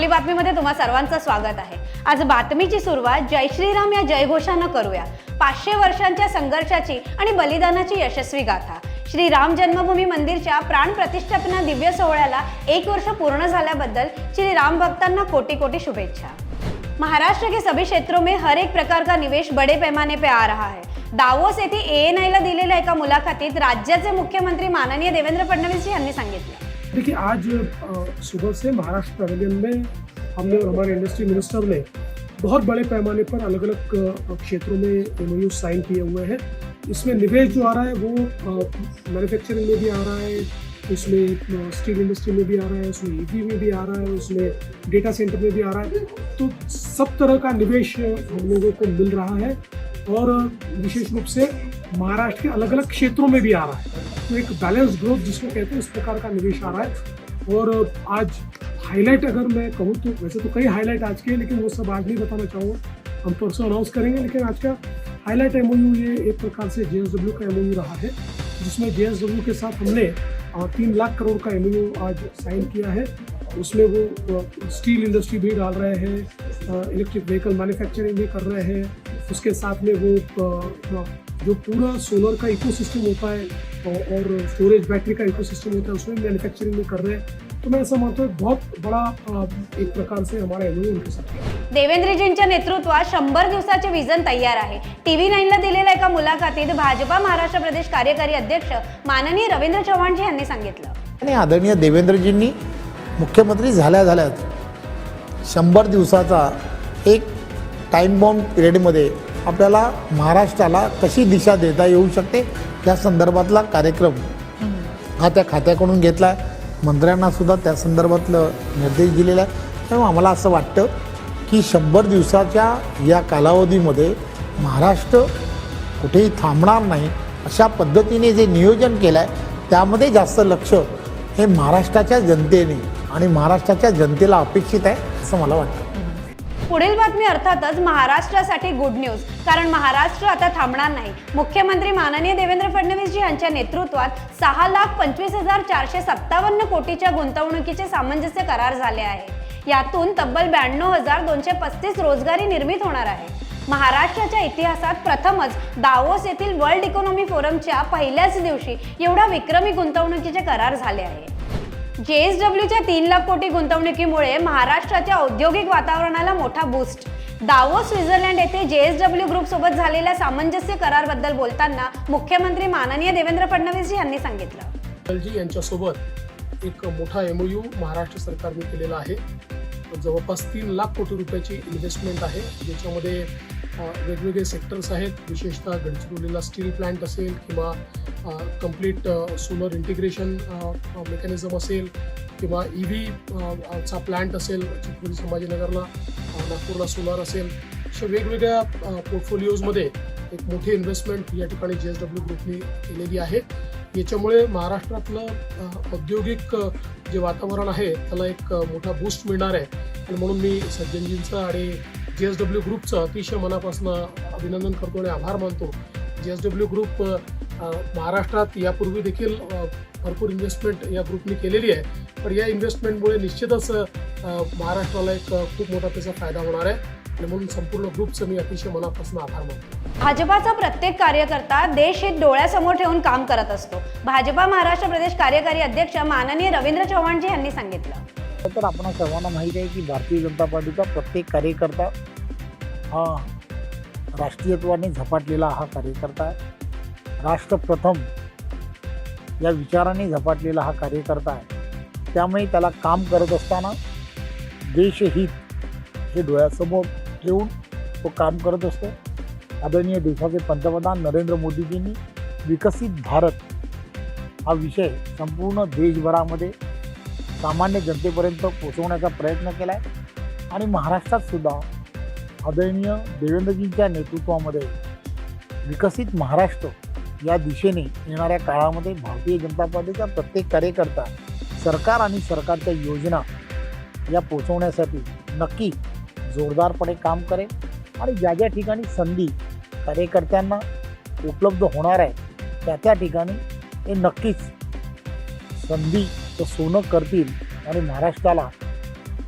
आपली बातमीमध्ये तुम्हा सर्वांचं स्वागत आहे. आज बातमीची सुरुवात जय श्रीराम या जयघोषानं करूया. पाचशे वर्षांच्या संघर्षाची आणि बलिदानाची यशस्वी गाथा. श्री राम जन्मभूमी मंदिरच्या प्राण प्रतिष्ठापना दिव्य सोहळ्याला एक वर्ष पूर्ण झाल्याबद्दल श्री राम भक्तांना कोटी कोटी शुभेच्छा. महाराष्ट्र के सभी क्षेत्रों में हर एक प्रकार का निवेश बड़े पैमाने पे आ रहा है. दावोस येथे ए एन ला दिलेल्या एका मुलाखतीत राज्याचे मुख्यमंत्री माननीय देवेंद्र फडणवीस यांनी सांगितलं. देखिए, आज सुबह से महाराष्ट्र पवेलियन में हमने और हमारे इंडस्ट्री मिनिस्टर ने बहुत बड़े पैमाने पर अलग अलग क्षेत्रों में एमओयू साइन किए हुए हैं। इसमें निवेश जो आ रहा है वो मैन्युफैक्चरिंग में भी आ रहा है उसमें स्टील इंडस्ट्री में भी आ रहा है उसमें ईवी में भी आ रहा है उसमें डेटा सेंटर में भी आ रहा है। तो सब तरह का निवेश हम लोगों को मिल रहा है और विशेष रूप से महाराष्ट्र के अलग अलग क्षेत्रों में भी आ रहा है। तो एक बैलेंस ग्रोथ जिसको कहते हैं उस प्रकार का निवेश आ रहा है। और आज हाईलाइट अगर मैं कहूँ तो वैसे तो कई हाईलाइट आज के लेकिन वो सब आज नहीं बताना चाहूँगा। हम परसों अनाउंस करेंगे, लेकिन आज का हाईलाइट एमओयू ये एक प्रकार से जे का एमओयू रहा है, जिसमें जे के साथ हमने तीन लाख करोड़ का एमओयू आज साइन किया है। उसमें वो स्टील इंडस्ट्री भी डाल रहे हैं इलेक्ट्रिक व्हीकल मैन्युफैक्चरिंग भी कर रहे हैं। उसके साथ में वो जो पूरा सोलर का इकोसिस्टम होता है और और स्टोरेज बैटरी का इकोसिस्टम होता है उसमें मैन्युफैक्चरिंग भी कर रहे हैं। तो मैं ऐसा मानता हूँ बहुत बड़ा एक प्रकार से हमारा एम उनके साथ है। देवेंद्रजींच्या नेतृत्वात शंभर दिवसाचे विजन तयार आहे. टीव्ही नाईनला दिलेल्या एका मुलाखतीत भाजपा महाराष्ट्र प्रदेश कार्यकारी अध्यक्ष माननीय रवींद्र चव्हाणजी यांनी सांगितलं. आणि आदरणीय देवेंद्रजींनी मुख्यमंत्री झाल्या झाल्याच शंभर दिवसाचा एक टाईम बाउंड पिरियडमध्ये आपल्याला महाराष्ट्राला कशी दिशा देता येऊ शकते? या संदर्भातला कार्यक्रम हा त्या खात्याकडून घेतला आहे मंत्र्यांनासुद्धा त्या संदर्भातलं निर्देश दिलेला आहे. त्यामुळे आम्हाला असं वाटतं की शंभर दिवसाच्या या कालावधीमध्ये महाराष्ट्र कुठेही थांबणार नाही अशा पद्धतीने जे नियोजन केलं आहे त्यामध्ये जास्त लक्ष हे महाराष्ट्राच्या जनतेने आणि महाराष्ट्राच्या जनतेला अपेक्षित आहे असं मला वाटतं. पुढील बातमी अर्थातच महाराष्ट्रासाठी गुड न्यूज कारण महाराष्ट्र आता थांबणार नाही. मुख्यमंत्री माननीय देवेंद्र फडणवीस जी यांच्या नेतृत्वात सहा लाख पंचवीस हजार चारशे सत्तावन्न कोटीच्या गुंतवणुकीचे सामंजस्य करार झाले आहे. यातून तब्बल ब्याण्णव हजार दोनशे पस्तीस रोजगारी निर्मित होणार आहे. महाराष्ट्राच्या इतिहासात प्रथमच दावोस येथील वर्ल्ड इकॉनॉमी फोरमच्या पहिल्याच दिवशी एवढा विक्रमी गुंतवणुकीचे करार झाले आहे. जेएसडब्ल्यूच्या तीन लाख कोटी गुंतवणुकीमुळे महाराष्ट्राच्या औद्योगिक वातावरणाला मोठा बूस्ट दावो स्वित्झर्लंड येथे जेएसडब्ल्यू ग्रुप सोबत झालेल्या सामंजस्य करारबद्दल बोलताना मुख्यमंत्री माननीय देवेंद्र फडणवीस यांनी सांगितलं. यांच्यासोबत एक मोठा एम यू महाराष्ट्र सरकारने केलेला आहे. जवळपास तीन लाख कोटी रुपयाची इन्व्हेस्टमेंट आहे. ज्याच्यामध्ये वेगवेगळे सेक्टर्स आहेत. विशेषतः गडचिरोलीला स्टील प्लांट असेल किंवा कंप्लीट सोलर इंटिग्रेशन मेकॅनिझम असेल किंवा ई व्ही चा प्लांट असेल चित्रपुरी संभाजीनगरला नागपूरला सोलार असेल अशा वेगवेगळ्या पोर्टफोलिओजमध्ये एक मोठी इन्व्हेस्टमेंट या ठिकाणी जे एस डब्ल्यू ग्रुपने केलेली आहे. याच्यामुळे महाराष्ट्रातलं औद्योगिक जे वातावरण आहे त्याला एक मोठा बूस्ट मिळणार आहे. आणि म्हणून मी सज्जनजींचं आणि जे एस डब्ल्यू ग्रुपचं अतिशय मनापासून अभिनंदन करतो आणि आभार मानतो. जे एस डब्ल्यू ग्रुप महाराष्ट्रात यापूर्वी देखील भरपूर इन्व्हेस्टमेंट या ग्रुपने केलेली आहे. पण या इन्व्हेस्टमेंटमुळे निश्चितच महाराष्ट्राला एक खूप मोठा त्याचा फायदा होणार आहे. आणि म्हणून संपूर्ण ग्रुपचं मी अतिशय मनापासून आभार मानतो. भाजपाचा प्रत्येक कार्यकर्ता देश हित डोळ्यासमोर ठेवून काम करत असतो. भाजपा महाराष्ट्र प्रदेश कार्यकारी अध्यक्ष माननीय रवींद्र चव्हाणजी यांनी सांगितलं. तर आपण सर्वांना माहीत आहे की भारतीय जनता पार्टीचा प्रत्येक कार्यकर्ता हा राष्ट्रीयत्वाने झपाटलेला हा कार्यकर्ता आहे. राष्ट्रप्रथम या विचाराने झपाटलेला हा कार्यकर्ता आहे. त्यामुळे त्याला काम करत असताना देशहित हे डोळ्यासमोर ठेवून तो काम करत असतो. आदरणीय देशाचे पंतप्रधान नरेंद्र मोदीजींनी विकसित भारत हा विषय संपूर्ण देशभरामध्ये सामान्य जनतेपर्यंत पोचवण्याचा प्रयत्न केला आहे आणि महाराष्ट्रात सुद्धा आदरणीय देवेंद्रजींच्या नेतृत्वामध्ये विकसित महाराष्ट्र या दिशेने येणाऱ्या काळामध्ये भारतीय जनता पार्टीचा प्रत्येक कार्यकर्ता सरकार आणि सरकारच्या योजना या पोचवण्यासाठी नक्की जोरदारपणे काम करेल आणि ज्या ज्या ठिकाणी संधी कार्यकर्त्यांना उपलब्ध होणार आहे त्या त्या ठिकाणी ते नक्कीच संधी तर सोनं करतील आणि महाराष्ट्राला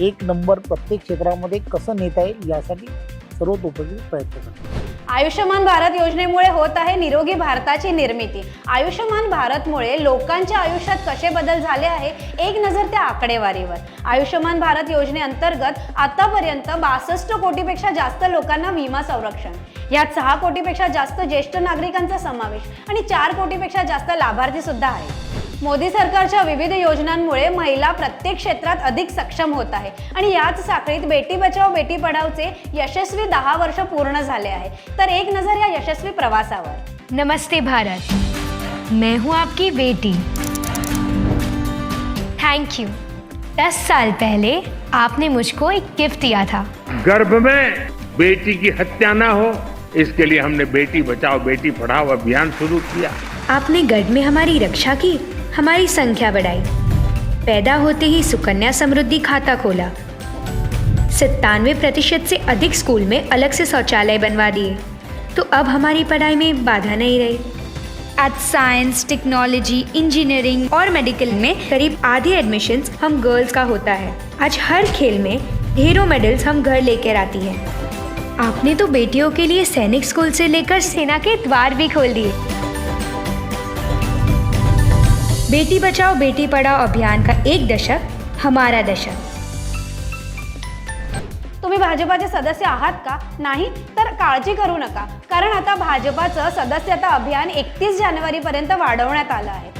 एक नंबर प्रत्येक क्षेत्रामध्ये कसं नेता येईल यासाठी सर्वतोपयोगी प्रयत्न करतील. आयुष्यमान भारत योजनेमुळे होत आहे निरोगी भारताची निर्मिती. आयुष्यमान भारतमुळे लोकांच्या आयुष्यात कसे बदल झाले आहे एक नजर त्या आकडेवारीवर. आयुष्यमान भारत योजनेअंतर्गत आतापर्यंत बासष्ट कोटीपेक्षा जास्त लोकांना विमा संरक्षण यात सहा कोटीपेक्षा जास्त ज्येष्ठ नागरिकांचा समावेश आणि चार कोटीपेक्षा जास्त लाभार्थी सुद्धा आहे मोदी सरकारच्या विविध योजनांमुळे महिला प्रत्येक क्षेत्रात अधिक सक्षम होत आहे. आणि याच साखळीत बेटी बचाव बेटी पढावचे यशस्वी दहा वर्ष पूर्ण झाले आहे. तर एक नजर या यशस्वी प्रवासावर. नमस्ते भारत. मैं हूँ आपकी बेटी. थैंक यू दस साल पहले आपने मुझको एक गिफ्ट दिया था। गर्भ में बेटी की हत्या न हो इसके लिए हमने बेटी बचाओ बेटी पढ़ाओ अभियान शुरू किया। आपने गर्भ में हमारी रक्षा की हमारी संख्या बढ़ाई। पैदा होते ही सुकन्या समृद्धि खाता खोला। सत्तानवे प्रतिशत से अधिक स्कूल में अलग से शौचालय बनवा दिए। तो अब हमारी पढ़ाई में बाधा नहीं रही। आज साइंस टेक्नोलॉजी इंजीनियरिंग और मेडिकल में करीब आधे एडमिशन्स हम गर्ल्स का होता है। आज हर खेल में ढेरों मेडल्स हम घर लेकर आती हैं। आपने तो बेटियों के लिए सैनिक स्कूल से लेकर सेना के द्वार भी खोल दिए। बेटी बचाओ बेटी पढ़ाओ अभियान का एक दशक हमारा दशक। तुम्ही भाजपाचे सदस्य आहात का? नाही तर काळजी करू नका. कारण आता भाजपाचं सदस्यता अभियान एकतीस जानेवारीपर्यंत वाढवण्यात आलं आहे.